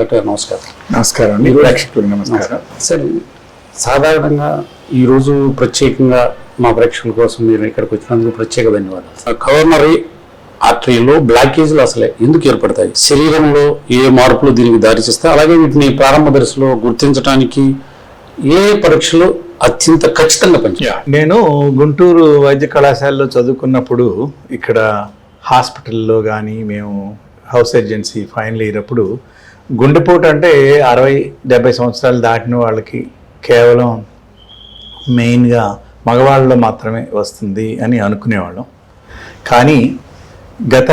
Doctor నమస్కారం. నమస్కారం అండి. ప్రేక్షకులకు నమస్కారం. సార్ సాధారణంగా ఈరోజు ప్రత్యేకంగా మా ప్రేక్షకుల కోసం మీరు ఇక్కడికి వచ్చినందుకు ప్రత్యేక ధన్యవాదాలు. కవర్నరీ ఆర్టరీలో బ్లాకేజ్లు అసలే ఎందుకు ఏర్పడతాయి? శరీరంలో ఏ మార్పులు దీనికి దారితీస్తాయి అలాగే వీటిని ప్రారంభ దశలో గుర్తించడానికి ఏ పరీక్షలు అత్యంత ఖచ్చితంగా పనిచేయాలి నేను గుంటూరు వైద్య కళాశాలలో చదువుకున్నప్పుడు ఇక్కడ హాస్పిటల్లో కానీ మేము హౌస్ ఏజెన్సీ ఫైనల్ ఇయర్ అప్పుడు గుండెపోటు అంటే అరవై డెబ్బై సంవత్సరాలు దాటిన వాళ్ళకి కేవలం మెయిన్గా మగవాళ్ళలో మాత్రమే వస్తుంది అని అనుకునేవాళ్ళం. కానీ గత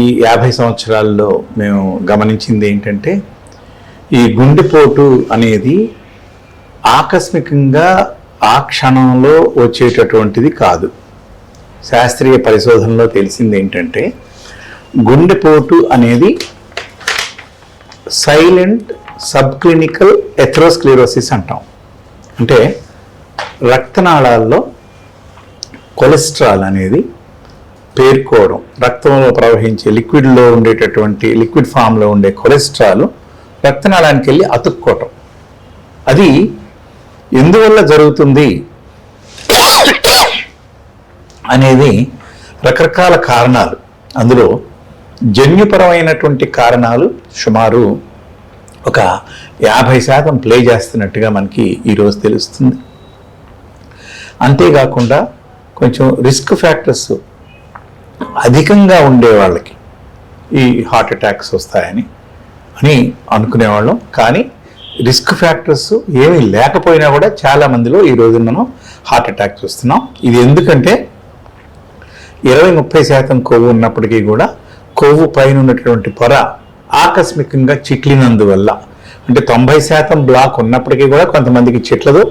ఈ యాభై సంవత్సరాల్లో మేము గమనించింది ఏంటంటే ఈ గుండెపోటు అనేది ఆకస్మికంగా ఆ క్షణంలో వచ్చేటటువంటిది కాదు. శాస్త్రీయ పరిశోధనలో తెలిసింది ఏంటంటే గుండెపోటు అనేది సైలెంట్ సబ్ క్లినికల్ ఎథ్రోస్క్లిరోసిస్ అంటాం. అంటే రక్తనాళాల్లో కొలెస్ట్రాల్ అనేది పేర్కోవడం రక్తంలో ప్రవహించే లిక్విడ్లో ఉండేటటువంటి లిక్విడ్ ఫామ్లో ఉండే కొలెస్ట్రాల్ రక్తనాళానికి వెళ్ళి అతుక్కోవటం. అది ఎందువల్ల జరుగుతుంది? అనేది రకరకాల కారణాలు. అందులో జన్యుపరమైనటువంటి కారణాలు సుమారు ఒక యాభై శాతం ప్లే చేస్తున్నట్టుగా మనకి ఈరోజు తెలుస్తుంది. అంతేకాకుండా కొంచెం రిస్క్ ఫ్యాక్టర్స్ అధికంగా ఉండే వాళ్ళకి ఈ హార్ట్ అటాక్స్ వస్తాయని అని అనుకునేవాళ్ళం. కానీ రిస్క్ ఫ్యాక్టర్స్ ఏమీ లేకపోయినా కూడా చాలా మందిలో ఈ రోజు మనం హార్ట్ అటాక్ చూస్తున్నాం ఇది ఎందుకంటే ఇరవై ముప్పై శాతం కొవ్వు ఉన్నప్పటికీ కూడా కొవ్వు పైన ఉన్నటువంటి పొర ఆకస్మికంగా చిట్లినందువల్ల అంటే తొంభై శాతం బ్లాక్ ఉన్నప్పటికీ కూడా కొంతమందికి చిట్లదు.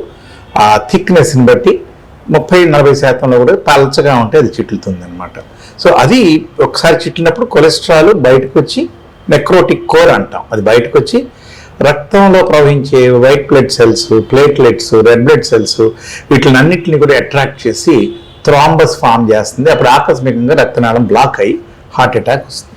ఆ థిక్నెస్ని బట్టి ముప్పై నలభై శాతంలో కూడా పలచగా ఉంటే అది చిట్లుతుంది అనమాట సో అది ఒకసారి చిట్లినప్పుడు కొలెస్ట్రాల్ బయటకు వచ్చి నెక్రోటిక్ కోర్ అంటాం. అది బయటకు వచ్చి రక్తంలో ప్రవహించే white blood cells platelets red blood cells వీటిని అన్నింటిని కూడా అట్రాక్ట్ చేసి థ్రాంబస్ ఫామ్ చేస్తుంది. అప్పుడు ఆకస్మికంగా రక్తనాళం బ్లాక్ అయ్యి హార్ట్ అటాక్ వస్తుంది